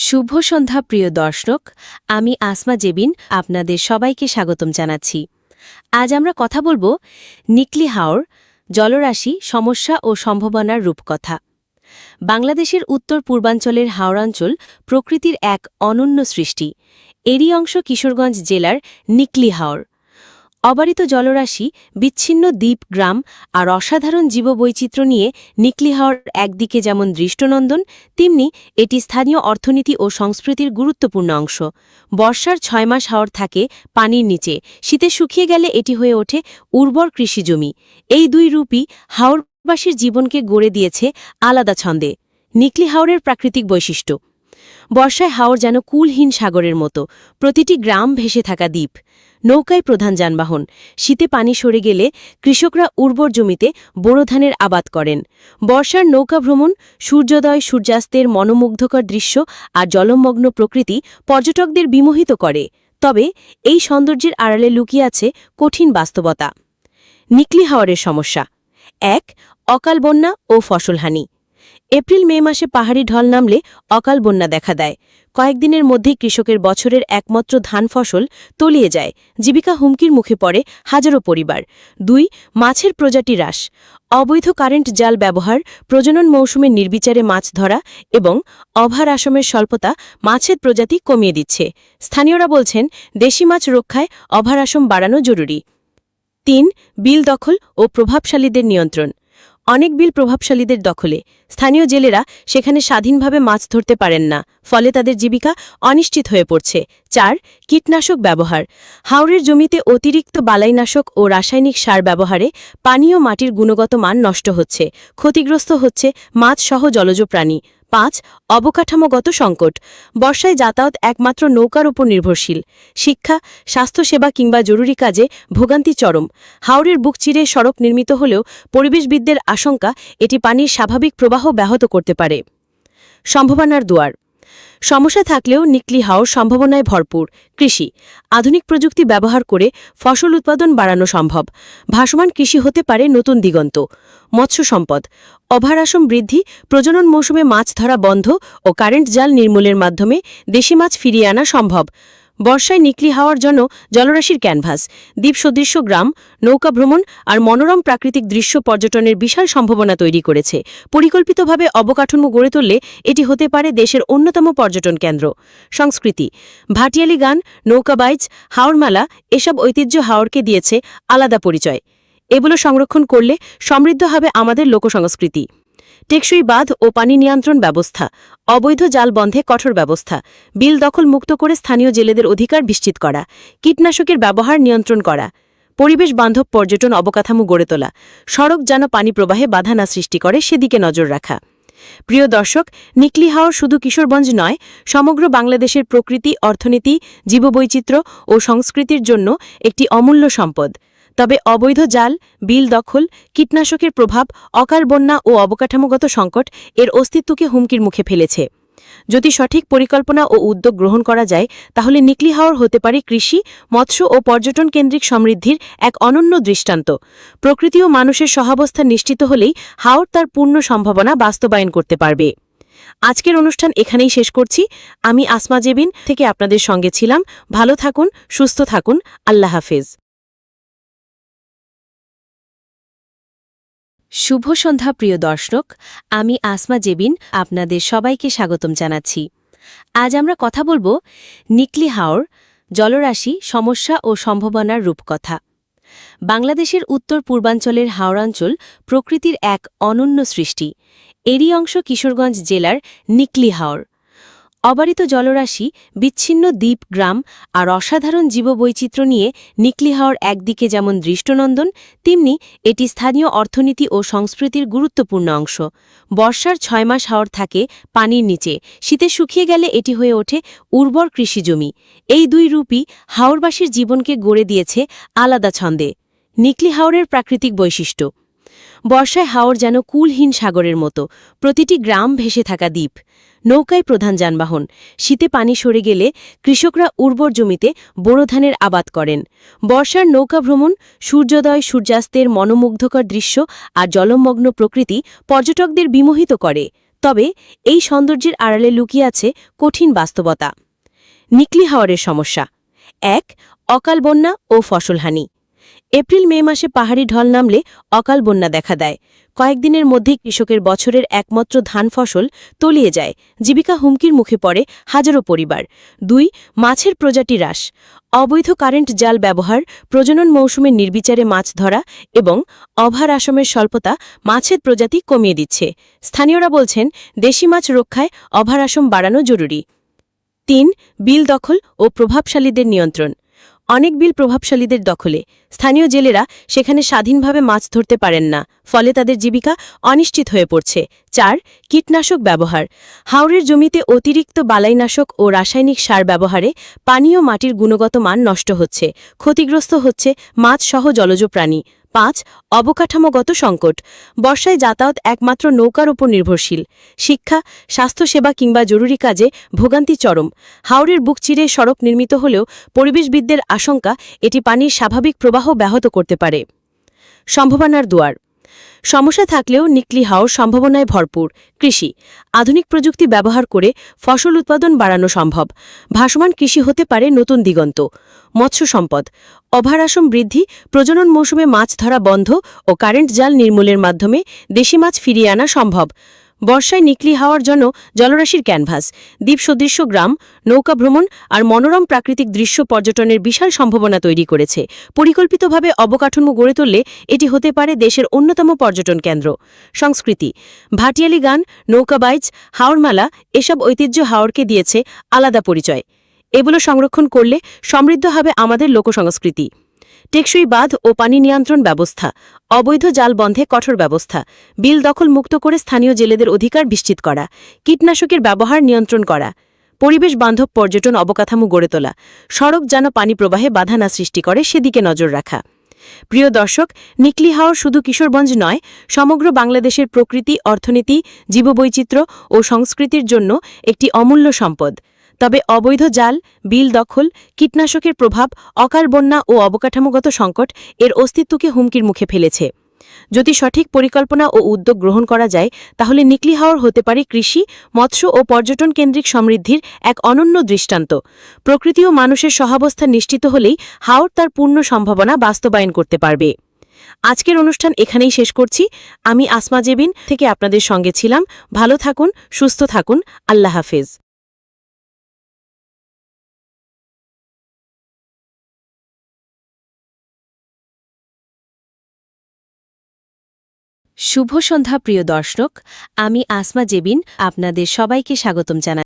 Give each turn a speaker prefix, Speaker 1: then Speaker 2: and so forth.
Speaker 1: শুভ সন্ধ্যা, প্রিয় দর্শক। আমি আসমা জেবিন, আপনাদের সবাইকে স্বাগতম জানাচ্ছি। আজ আমরা কথা বলব নিকলি হাওর, জলরাশি, সমস্যা ও সম্ভাবনার রূপকথা। বাংলাদেশের উত্তর পূর্বাঞ্চলের হাওড়াঞ্চল প্রকৃতির এক অনন্য সৃষ্টি। এরই অংশ কিশোরগঞ্জ জেলার নিকলি হাওর। অবারিত জলরাশি, বিচ্ছিন্ন দ্বীপ, গ্রাম আর অসাধারণ জীববৈচিত্র্য নিয়ে নিকলি হাওর একদিকে যেমন দৃষ্টনন্দন, তেমনি এটি স্থানীয় অর্থনীতি ও সংস্কৃতির গুরুত্বপূর্ণ অংশ। বর্ষার ছয় মাস হাওর থাকে পানির নিচে, শীতে শুকিয়ে গেলে এটি হয়ে ওঠে উর্বর কৃষিজমি এই দুই রূপই হাওরবাসীর জীবনকে গড়ে দিয়েছে আলাদা ছন্দে। নিকলি হাওরের প্রাকৃতিক বৈশিষ্ট্য বর্ষায় হাওর যেন কুলহীন সাগরের মতো। প্রতিটি গ্রাম ভেসে থাকা দ্বীপ। নৌকায় প্রধান যানবাহন। শীতে পানি সরে গেলে কৃষকরা উর্বর জমিতে বোরো ধানের আবাদ করেন। বর্ষার নৌকা ভ্রমণ, সূর্যোদয়, সূর্যাস্তের মনোমুগ্ধকর দৃশ্য আর জলমগ্ন প্রকৃতি পর্যটকদের বিমোহিত করে। তবে এই সৌন্দর্যের আড়ালে লুকিয়ে আছে কঠিন বাস্তবতা। নিকলি হাওয়ারের সমস্যা। এক, অকাল বন্যা ও ফসলহানি। এপ্রিল মে মাসে পাহাড়ি ঢল নামলে অকাল বন্যা দেখা দেয়। কয়েকদিনের মধ্যেই কৃষকের বছরের একমাত্র ধান ফসল তলিয়ে যায়। জীবিকা হুমকির মুখে পড়ে হাজারো পরিবার। দুই, মাছের প্রজাতি হ্রাস। অবৈধ কারেন্ট জাল ব্যবহার, প্রজনন মৌসুমে নির্বিচারে মাছ ধরা এবং অভার আসমের স্বল্পতা মাছের প্রজাতি কমিয়ে দিচ্ছে। স্থানীয়রা বলছেন, দেশি মাছ রক্ষায় অভার আসম বাড়ানো জরুরি। তিন, বিল দখল ও প্রভাবশালীদের নিয়ন্ত্রণ। অনেক বিল প্রভাবশালীদের দখলে। স্থানীয় জেলেরা সেখানে স্বাধীনভাবে মাছ ধরতে পারেন না, ফলে তাদের জীবিকা অনিশ্চিত হয়ে পড়ছে। চার, কীটনাশক ব্যবহার। হাওড়ের জমিতে অতিরিক্ত বালাইনাশক ও রাসায়নিক সার ব্যবহারে পানীয় মাটির গুণগত মান নষ্ট হচ্ছে। ক্ষতিগ্রস্ত হচ্ছে মাছ সহ জলজ প্রাণী। পাঁচ, অবকাঠামোগত সংকট। বর্ষায় যাতায়াত একমাত্র নৌকার উপর নির্ভরশীল। শিক্ষা, স্বাস্থ্যসেবা কিংবা জরুরি কাজে ভোগান্তি চরম। হাওড়ের বুক চিরে সড়ক নির্মিত হলেও পরিবেশবিদদের আশঙ্কা, এটি পানির স্বাভাবিক প্রবাহ ব্যাহত করতে পারে। সম্ভাবনার দুয়ার সমস্যা থাকলেও নিকলি হাওর সম্ভাবনায় ভরপুর। কৃষি, আধুনিক প্রযুক্তি ব্যবহার করে ফসল উৎপাদন বাড়ানো সম্ভব। ভাসমান কৃষি হতে পারে নতুন দিগন্ত। মৎস্য সম্পদ অভারাসম বৃদ্ধি, প্রজনন মৌসুমে মাছ ধরা বন্ধ ও কারেন্ট জাল নির্মূলের মাধ্যমে দেশি মাছ ফিরিয়ে আনা সম্ভব। বর্ষায় নিকলি হাওয়ার জন্য জলরাশির ক্যানভাস, দ্বীপ সদৃশ্য গ্রাম, নৌকা ভ্রমণ আর মনোরম প্রাকৃতিক দৃশ্য পর্যটনের বিশাল সম্ভাবনা তৈরি করেছে। পরিকল্পিতভাবে অবকাঠামো গড়ে তুললে এটি হতে পারে দেশের অন্যতম পর্যটন কেন্দ্র। সংস্কৃতি, ভাটিয়ালি গান নৌকাবাইজ হাওড়মালা এসব ঐতিহ্য হাওড়কে দিয়েছে আলাদা পরিচয়। এগুলো সংরক্ষণ করলে সমৃদ্ধ হবে আমাদের লোকসংস্কৃতি। টেকসই বাঁধ ও পানি নিয়ন্ত্রণ ব্যবস্থা, অবৈধ জাল বন্ধে কঠোর ব্যবস্থা, বিল দখল মুক্ত করে স্থানীয় জেলেদের অধিকার নিশ্চিত করা, কীটনাশকের ব্যবহার নিয়ন্ত্রণ করা, পরিবেশ বান্ধব পর্যটন অবকাঠামো গড়ে তোলা, সড়ক যেন পানি প্রবাহে বাধা না সৃষ্টি করে সেদিকে নজর রাখা। প্রিয় দর্শক, নিকলি হাওর শুধু কিশোরগঞ্জ নয়, সমগ্র বাংলাদেশের প্রকৃতি, অর্থনীতি, জীববৈচিত্র্য ও সংস্কৃতির জন্য একটি অমূল্য সম্পদ। তবে অবৈধ জাল, বিল দখল, কীটনাশকের প্রভাব অকাল বন্যা ও অবকাঠামোগত সংকট এর অস্তিত্বকে হুমকির মুখে ফেলেছে। যদি সঠিক পরিকল্পনা ও উদ্যোগ গ্রহণ করা যায়, তাহলে নিকলি হাওর হতে পারে কৃষি, মৎস্য ও পর্যটন কেন্দ্রিক সমৃদ্ধির এক অনন্য দৃষ্টান্ত। প্রকৃতি ও মানুষের সহাবস্থা নিশ্চিত হলেই হাওর তার পূর্ণ সম্ভাবনা বাস্তবায়ন করতে পারবে। আজকের অনুষ্ঠান এখানেই শেষ করছি। আমি আসমা জেবিন থেকে আপনাদের সঙ্গে ছিলাম। ভালো থাকুন, সুস্থ থাকুন। আল্লাহ হাফেজ। শুভ সন্ধ্যা, প্রিয় দর্শক। আমি আসমা জেবিন, আপনাদের সবাইকে স্বাগতম জানাচ্ছি। আজ আমরা কথা বলব নিকলি হাওর, জলরাশি, সমস্যা ও সম্ভাবনার রূপকথা। বাংলাদেশের উত্তর পূর্বাঞ্চলের হাওড়াঞ্চল প্রকৃতির এক অনন্য সৃষ্টি। এরই অংশ কিশোরগঞ্জ জেলার নিকলি হাওর। অবারিত জলরাশি, বিচ্ছিন্ন দ্বীপ, গ্রাম আর অসাধারণ জীববৈচিত্র্য নিয়ে নিকলি হাওর একদিকে যেমন দৃষ্টনন্দন, তেমনি এটি স্থানীয় অর্থনীতি ও সংস্কৃতির গুরুত্বপূর্ণ অংশ। বর্ষার ছয় মাস হাওর থাকে পানির নিচে, শীতে শুকিয়ে গেলে এটি হয়ে ওঠে উর্বর কৃষিজমি এই দুই রূপই হাওরবাসীর জীবনকে গড়ে দিয়েছে আলাদা ছন্দে। নিকলি হাওরের প্রাকৃতিক বৈশিষ্ট্য বর্ষায় হাওর যেন কুলহীন সাগরের মতো। প্রতিটি গ্রাম ভেসে থাকা দ্বীপ। নৌকায় প্রধান যানবাহন। শীতে পানি সরে গেলে কৃষকরা উর্বর জমিতে বোরো ধানের আবাদ করেন। বর্ষার নৌকা ভ্রমণ, সূর্যোদয়, সূর্যাস্তের মনোমুগ্ধকর দৃশ্য আর জলমগ্ন প্রকৃতি পর্যটকদের বিমোহিত করে। তবে এই সৌন্দর্যের আড়ালে লুকিয়ে আছে কঠিন বাস্তবতা। নিকলি হাওয়ারের সমস্যা। এক, অকাল বন্যা ও ফসলহানি। এপ্রিল মে মাসে পাহাড়ি ঢল নামলে অকাল বন্যা দেখা দেয়। কয়েকদিনের মধ্যেই কৃষকের বছরের একমাত্র ধান ফসল তলিয়ে যায়। জীবিকা হুমকির মুখে পড়ে হাজারো পরিবার। দুই, মাছের প্রজাতি হ্রাস। অবৈধ কারেন্ট জাল ব্যবহার, প্রজনন মৌসুমে নির্বিচারে মাছ ধরা এবং অভার আসামের স্বল্পতা মাছের প্রজাতি কমিয়ে দিচ্ছে। স্থানীয়রা বলছেন, দেশি মাছ রক্ষায় অভার আসম বাড়ানো জরুরি। তিন, বিল দখল ও প্রভাবশালীদের নিয়ন্ত্রণ। অনেক বিল প্রভাবশালীদের দখলে। স্থানীয় জেলেরা সেখানে স্বাধীনভাবে মাছ ধরতে পারেন না, ফলে তাদের জীবিকা অনিশ্চিত হয়ে পড়ছে। চার, কীটনাশক ব্যবহার। হাওড়ের জমিতে অতিরিক্ত বালাইনাশক ও রাসায়নিক সার ব্যবহারে পানীয় মাটির গুণগত মান নষ্ট হচ্ছে। ক্ষতিগ্রস্ত হচ্ছে মাছ সহ জলজ প্রাণী। পাঁচ, অবকাঠামোগত সংকট। বর্ষায় যাতায়াত একমাত্র নৌকার উপর নির্ভরশীল। শিক্ষা, স্বাস্থ্যসেবা কিংবা জরুরি কাজে ভোগান্তি চরম। হাওড়ের বুক চিরে সড়ক নির্মিত হলেও পরিবেশবিদদের আশঙ্কা, এটি পানির স্বাভাবিক প্রবাহ ব্যাহত করতে পারে। সম্ভাবনার দুয়ার সমস্যা থাকলেও নিকলি হাওর সম্ভাবনায় ভরপুর। কৃষি, আধুনিক প্রযুক্তি ব্যবহার করে ফসল উৎপাদন বাড়ানো সম্ভব। ভাসমান কৃষি হতে পারে নতুন দিগন্ত। মৎস্য সম্পদ অভারাসম বৃদ্ধি, প্রজনন মৌসুমে মাছ ধরা বন্ধ ও কারেন্ট জাল নির্মূলের মাধ্যমে দেশি মাছ ফিরিয়ে আনা সম্ভব। বর্ষায় নিকলি হাওয়ার জন্য জলরাশির ক্যানভাস, দ্বীপ সদৃশ্য গ্রাম, নৌকা ভ্রমণ আর মনোরম প্রাকৃতিক দৃশ্য পর্যটনের বিশাল সম্ভাবনা তৈরি করেছে। পরিকল্পিতভাবে অবকাঠামো গড়ে তুললে এটি হতে পারে দেশের অন্যতম পর্যটন কেন্দ্র। সংস্কৃতি, ভাটিয়ালি গান নৌকাবাইজ হাওড়মালা এসব ঐতিহ্য হাওড়কে দিয়েছে আলাদা পরিচয়। এগুলো সংরক্ষণ করলে সমৃদ্ধ হবে আমাদের লোকসংস্কৃতি। টেকসই বাঁধ ও পানি নিয়ন্ত্রণ ব্যবস্থা, অবৈধ জাল বন্ধে কঠোর ব্যবস্থা, বিল দখল মুক্ত করে স্থানীয় জেলেদের অধিকার নিশ্চিত করা, কীটনাশকের ব্যবহার নিয়ন্ত্রণ করা, পরিবেশ বান্ধব পর্যটন অবকাঠামো গড়ে তোলা, সড়ক যেন পানি প্রবাহে বাধা না সৃষ্টি করে সেদিকে নজর রাখা। প্রিয় দর্শক, নিকলি হাওর শুধু কিশোরগঞ্জ নয়, সমগ্র বাংলাদেশের প্রকৃতি, অর্থনীতি, জীববৈচিত্র্য ও সংস্কৃতির জন্য একটি অমূল্য সম্পদ। তবে অবৈধ জাল, বিল দখল, কীটনাশকের প্রভাব, অকার বন্যা ও অবকাঠামোগত সংকট এর অস্তিত্বকে হুমকির মুখে ফেলেছে। যদি সঠিক পরিকল্পনা ও উদ্যোগ গ্রহণ করা যায়, তাহলে নিকলি হাওর হতে পারে কৃষি, মৎস্য ও পর্যটন কেন্দ্রিক সমৃদ্ধির এক অনন্য দৃষ্টান্ত। প্রকৃতি ও মানুষের সহাবস্থা নিশ্চিত হলেই হাওর তার পূর্ণ সম্ভাবনা বাস্তবায়ন করতে পারবে। আজকের অনুষ্ঠান এখানেই শেষ করছি। আমি আসমা জেবিন থেকে আপনাদের সঙ্গে ছিলাম। ভালো থাকুন, সুস্থ থাকুন। আল্লাহ হাফেজ। শুভ সন্ধ্যা প্রিয় দর্শক। আমি আসমা জেবিন আপনাদের সবাইকে স্বাগতম জানাই